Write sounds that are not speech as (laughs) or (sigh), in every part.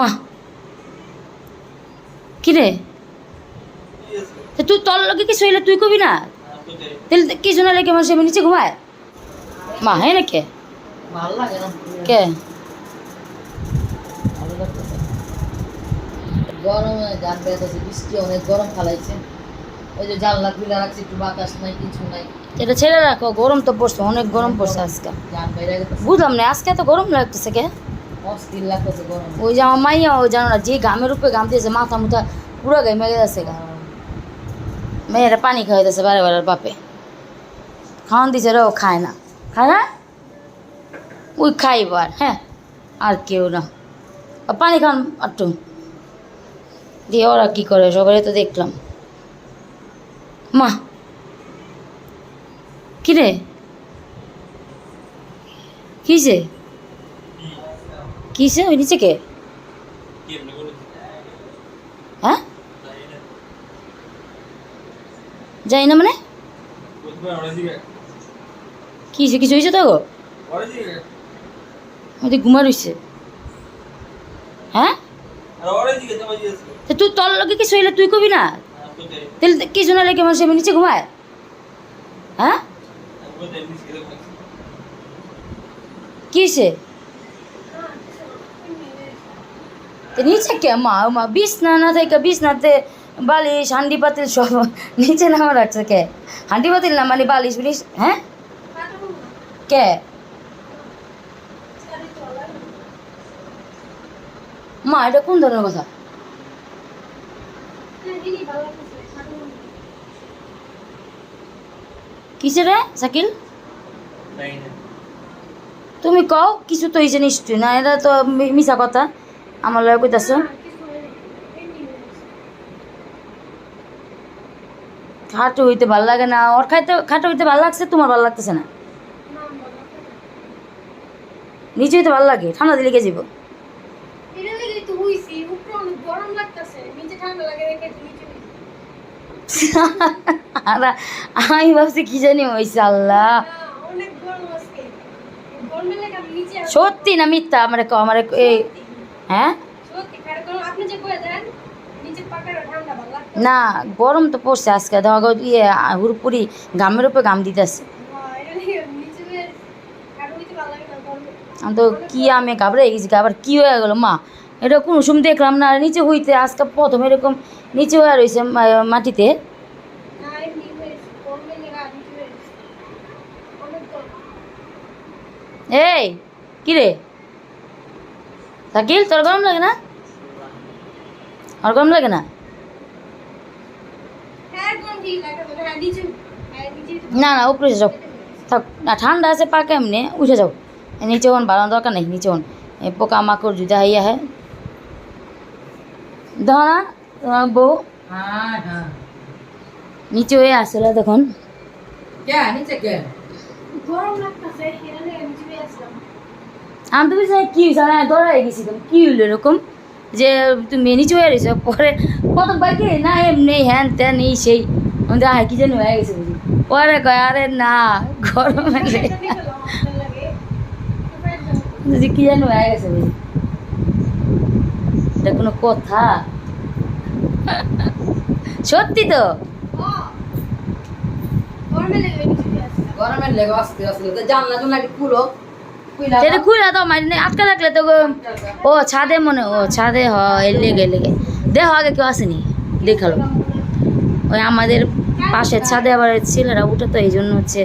মা। কি রে তুই তোর লগে কিছু হইলে তুই কবি না? তাহলে কি লেগে মানুষ এমনি নিচে ঘুমায়। মা হ্যাঁ না। কে? কে গরমে গান বেড়াতেছে বৃষ্টি অনেক গরম ফালাইছে। ওই যে জানলা খুলে রাখছি একটু বাতাস নাই কিছু নাই। এটা ছেড়ে রাখো গরম তো পড়ছে অনেক গরম পড়ছে আজকে। বুঝলাম না আজকে তো গরম লাগতেছে কে? ওই যে আমার মাইয়া ওই জানো না, যে ঘামের উপরে ঘাম দিয়েছে, মাথা মুথা পুরো ঘেমে গেছে গা। মেয়েরা পানি খাওয়াইতেছে বারে বারে, বাপে। খাওয়ান দিছে রে, ও খায় না। খায় না? ওই খাইবার হ্যাঁ? আর কেউ না। পানি খান একটু দিয়ে ওরা কী করে, সবাই তো দেখলাম। মা। কি রে? কিসে কিসে? ওই নিচে কে? হ্যাঁ? যাই না মানে? কি হয়েছে কিছু হয়েছে তো ওদের ঘুমা রইছে। হ্যাঁ? তুই তোর লগে কিছু হইলে তুই কবি না? তাহলে কি জন্য লেগে মানুষ এমনি নিচে ঘুমায়? হ্যাঁ? কি হয়েছে তো নিচে কে মা? মা বিছনা না থেকে বিছনাতে বালিশ হান্ডি পাতিল সব। (laughs) নিচে নামা রাখছে কে? হান্ডি পাতিল না মানে বালিশ বিলিশ হ্যাঁ? কে? মা এটা কোন ধরনের কথা? কিসে রে শাকিল? তুমি কও কিছু তো হয়েছে নিশ্চয়ই না এটা তো মিশা কথা। আমার লয় কইতাছ? খাটো হইতে ভালো লাগে না ওর খাইতে খাটো হইতে ভালো লাগছে তোমার ভালো লাগতেছে না। নিচে হইতে ভালো লাগে ঠান্ডা দিলে কে যাব আমি ভাবছি কি জানি হয়েছে আল্লাহ। সত্যি না মিথ্যা? আমার আমার এই হ্যাঁ? না গরম তো পড়ছে আজকে দেখো ইয়ে হুরপুরি গামের উপরে গাম দিতেছে। হ্যাঁ, আমি তো কি আমি ঘাবড়ে গেছি আবার কি হয়ে গেল মা? এটা কোনো সময় দেখলাম না নিচে হইতে আজকে প্রথম এরকম নিচে হয়ে রয়েছে মাটিতে। এই এমনি হয়েছে গরমের লেগে আর নিচে হয়েছে অনেক গরম এই কি রে শাকিল তোর গরম লাগে না? আর গরম লাগে না? হ্যাঁ হ্যাঁ নিচে হ্যাঁ না না উপরে যাও। থাক না ঠান্ডা আছে পাকা এমনি উঠে যাও। নিচে হন বাড়ানোর দরকার নেই নিচে হন। পোকা মাকড় জুদা হইয়া হ্যাঁ। দেখো না তোমার বউ। হ্যাঁ হ্যাঁ। নিচে হয়ে আসলে দেখুন। কে নিচে কে? গরম লাগতেছে এটা লেগে নিচে হয়ে আসলাম আমি তো বুঝছি কি হয়েছে? আমি দৌড়াই গেছি হইল এরকম? যে তুমি হয়ে রয়েছো। পরে কত না, এমনি হ্যান ত্যান, এই সেই। আমাদের কি যেন হয়ে গেছে বুঝি পরে কয়, আরে না কি যেন হয়ে গেছে বুঝি এটা কোনো কথা? সত্যি তো? গরমের লেগে নিচে হয়ে আসলাম গরমের লেগে অস্থির অস্থির তো জানলা জন্য একটু খুইলা সেটা খুলে দাও। মারি না আটকা রাখলে তো ও ছাদে মনে ও ছাদে হয় লেগে লেগে। দেখো আগে কেউ আসেনি। দেখাল ওই আমাদের পাশের ছাদে আবার ছেলেরা উঠে তো এই জন্য হচ্ছে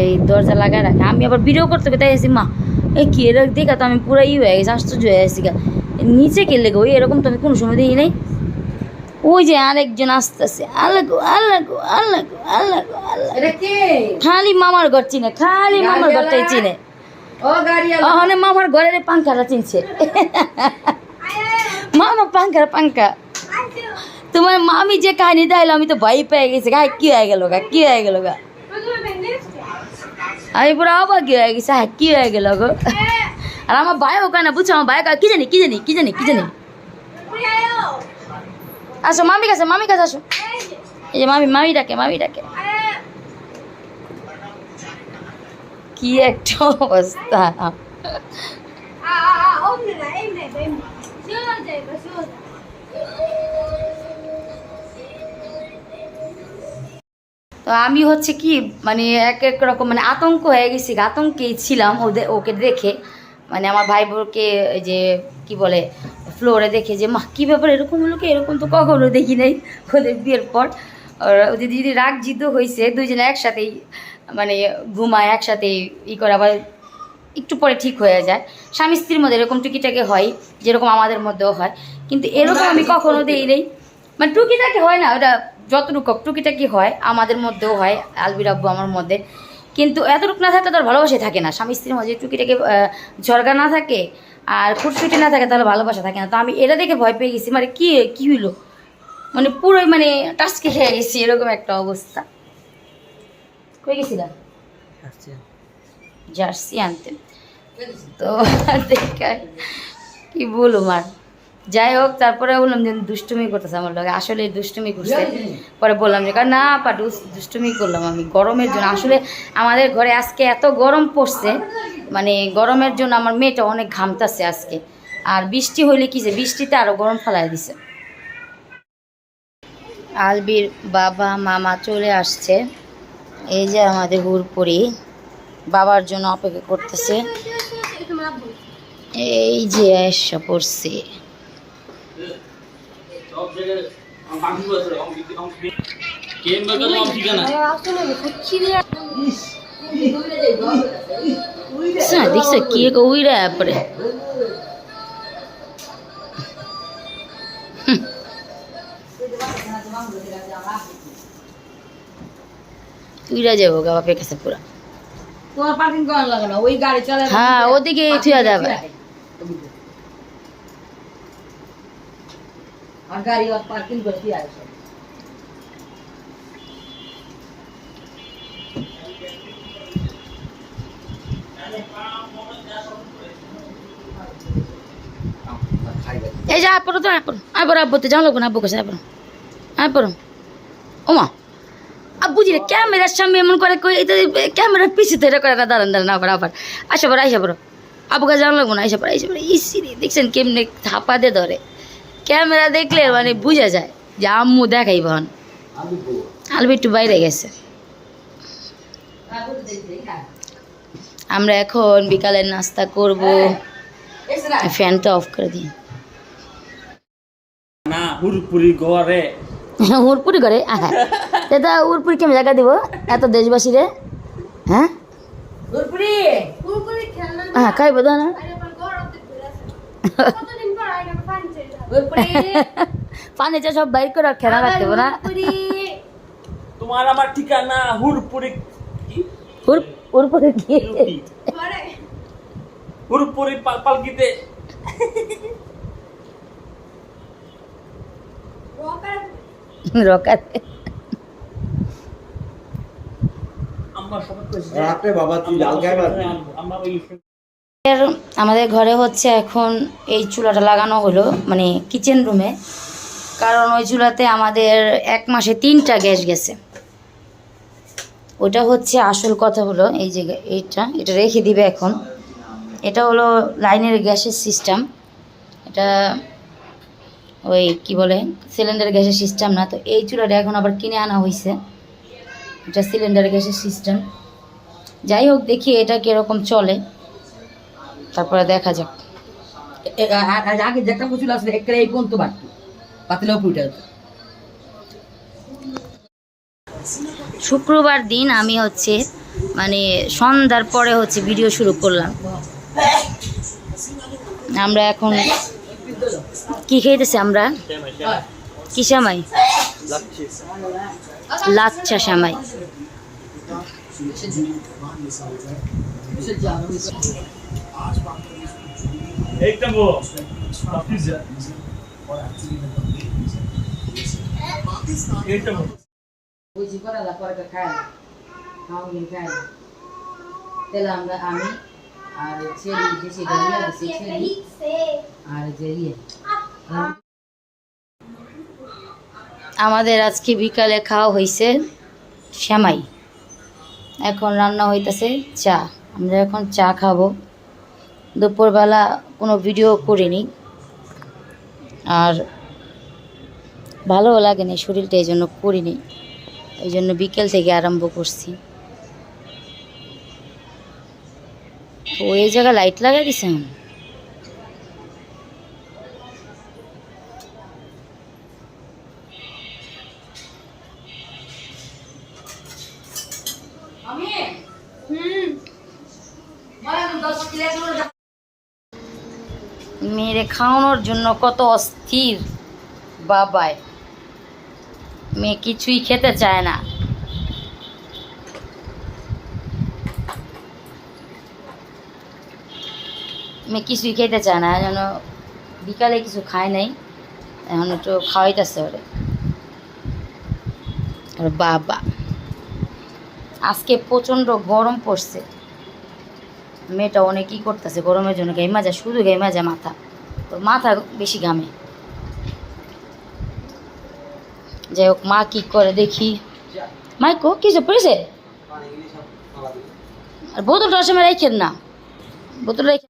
এই দরজা লাগায় রাখে। আমি আবার ভিডিও করতে করতে গেছি মা এই কি এরকম দেখা তো আমি পুরো ই হয়ে গেছি আশ্চর্য হয়ে গেছি গা। নিচে কে লেগে ওই এরকম তো আমি কোনো সময় দেখি নাই। ওই যে আরেকজন আসতেছে আল্লাহ গো আল্লাহ গো আল্লাহ খালি মামার ঘর চিনে খালি মামার ঘরটাই চিনে। গাড়ি মামার ঘরের পাঙ্খাটা চিনছে। মামা পাঙ্খা পাঙ্খা তোমার মামি যে কাহিনী দিলো আমি তো ভয় পেয়ে গেছি। গা কি হয়ে গেল গা, কি হয়ে গেল গা? আমি পুরো অবাক হয়ে গেছি হ্যাঁ কি হয়ে গেল গো? আর আমার ভাই ওখানে, বুঝছ আমার ভাই? কি জানি কি জানি কি জানি কি জানি? আসো মামি কাছে মামি কাছে আসো। এই যে মামি মামি ডাকে মামি ডাকে। কি একটা অবস্থা? তো আমি হচ্ছে কি মানে এক এক রকম মানে আতঙ্ক হয়ে গেছি, আতঙ্কেই ছিলাম ওদের ওকে দেখে। মানে আমার ভাই বোনকে যে, কি বলে ফ্লোরে দেখে যে, মা, কী ব্যাপার? এরকম হলো কি? এরকম তো কখনো দেখি নাই। ওদের বিয়ের পর ওদের যদি রাগ জিদ্দ হয়েছে দুজনে একসাথেই মানে ঘুমায় একসাথে ই করে আবার একটু পরে ঠিক হয়ে যায়। স্বামী স্ত্রীর মধ্যে এরকম টুকিটাকে হয় যেরকম আমাদের মধ্যেও হয়। কিন্তু এরকম আমি কখনো দিই নেই। মানে টুকিটাকি হয় না ওটা যতটুকু হোক, টুকিটাকি হয় আমাদের মধ্যেও হয় আলবির আব্বু আমার মধ্যে। কিন্তু এতটুকু না থাকলে তো আর ভালোবাসাই থাকে না। স্বামী স্ত্রীর মধ্যে টুকিটাকি ঝরগা না থাকে আর খুটখুটি না থাকে তাহলে ভালোবাসা থাকে না। তো আমি এটা দেখে ভয় পেয়ে গেছি মানে কি কী হইল? মানে পুরোই মানে টাচকে খেয়ে গেছি এরকম একটা অবস্থা। কই গেছিলাম জার্সি। আনতে। তো দেখে কি বলুম আর? যাই হোক তারপরে বললাম যে দুষ্টুমি করতেছে আমার লগে। আসলে দুষ্টুমি করছে। পরে বললাম যে না পা দুষ্টুমি করলাম আমি। গরমের জন্য। আসলে আমাদের ঘরে আজকে এত গরম পড়ছে মানে গরমের জন্য আমার মেয়েটা অনেক ঘামতাছে আজকে। আর বৃষ্টি হইলে কি যে বৃষ্টিতে আরও গরম ফেলাই দিছে। আলবির বাবা মামা চলে আসছে। এই যে আমাদের হুরপুরি বাবার জন্য অপেক্ষা করতেছে। এই যে এসা পড়ছে। দেখছ কি উইরা পরে উইরা যাব গা বাপের কাছে পুরা। হ্যাঁ ওদিকে থুয়া যাবে। গাড়ি পার্কিং করে দিয়ে আসে এই যে আপরো তো আপরো আপরো আব্বুতে যাও লোক না আব্বু কাছে আপরো আপরো ওমা। জি ক্যামেরার সামনে এমন করে ক্যামেরার পিছিয়ে এটা করে না দাঁড়ান দাঁড়ান আবার আবার। আসা পড়ো আইসা পড়ো। কাছে যাও লাগবো না আইসা পড়ো আইসা পড়ো। ইসি দেখছেন কেমনে থাপা দিয়ে ধরে। ক্যামেরা দেখলে মানে বোঝা যায় যে আম্মু দেখাই বহন আলবি একটু বাইরে গেছে। আমরা এখন বিকালের নাস্তা করব। ফ্যানটা অফ করে দিই। না হুরপুরি ঘরে। উরপুরি করে আহা। দাদা উরপুরি কেমন জায়গা দিব? এত দেশবাসী রে হ্যাঁ হ্যাঁ খাইব দাও না আরে আমার গরম দেখতে আছে। কতদিন পর আইনা পানি চাই গুরপুরি (laughs) পানি চা সব বাইর করে খেলা রাখতে না। তোমার আমার ঠিকানা হুরপুরি উরপুরি কি? হুরপুরি। পাল- পালকিতে। রকার রকাতে আমরা সবাই কইছি রাতে বাবা তুই লাল গায়ে বাঁধবি? আমরা ওই এর আমাদের ঘরে হচ্ছে এখন এই চুলাটা লাগানো হলো মানে কিচেন রুমে কারণ ওই চুলাতে আমাদের এক মাসে তিনটা গ্যাস গেছে। ওটা হচ্ছে আসল কথা হলো, এই যে এইটা, এটা রেখে দিবে এখন। এটা হলো লাইনের গ্যাসের সিস্টেম এটা ওই কি বলে সিলিন্ডার গ্যাসের সিস্টেম না, তো এই চুলাটা এখন আবার কিনে আনা হয়েছে এটা সিলিন্ডার গ্যাসের সিস্টেম যাই হোক দেখি এটা কীরকম চলে। তারপরে দেখা যাক। আগে যেটা কুচুল আসলে একটা এই পর্যন্ত বাড়তো। পাতলেও পুইটা শুক্রবার দিন আমি হচ্ছে মানে সন্ধ্যার পরে হচ্ছে ভিডিও শুরু করলাম। আমরা এখন কি খেয়েতেছি আমরা? কি সামাই লাচ্ছা সামাই। তাহলে আমরা আমি আর ছেলে যে সেটা নিয়ে ছেলে আর যে ইয়ে। আমাদের আজকে বিকালে খাওয়া হয়েছে শ্যামাই এখন রান্না হইতেছে চা। আমরা এখন চা খাব। দুপুরবেলা কোনো ভিডিও করিনি। আর ভালোও লাগেনি শরীরটা এই জন্য করিনি। এই জন্য বিকেল থেকে আরম্ভ করছি। তো এই জায়গায় লাইট লাগাই দিছেন হুম মেয়েরে খাওয়ানোর জন্য কত অস্থির, বাবায়। মেয়ে কিছুই খেতে চায় না। মেয়ে কিছুই খেতে চায় না যেন বিকালে কিছু খায় নাই, এখন একটু খাওয়াইতেছে ওরে। বাবা। আজকে প্রচণ্ড গরম পড়ছে। মেয়েটা অনেকই করতেছে, গরমের জন্য যায়, শুধু যায় মাথা। ওর মাথা বেশি ঘামে। যাই হোক, মা কি করে দেখি। মাইকো, কি পড়েছে? আর বোতলটা সময় রেখেন না। বোতল রেখে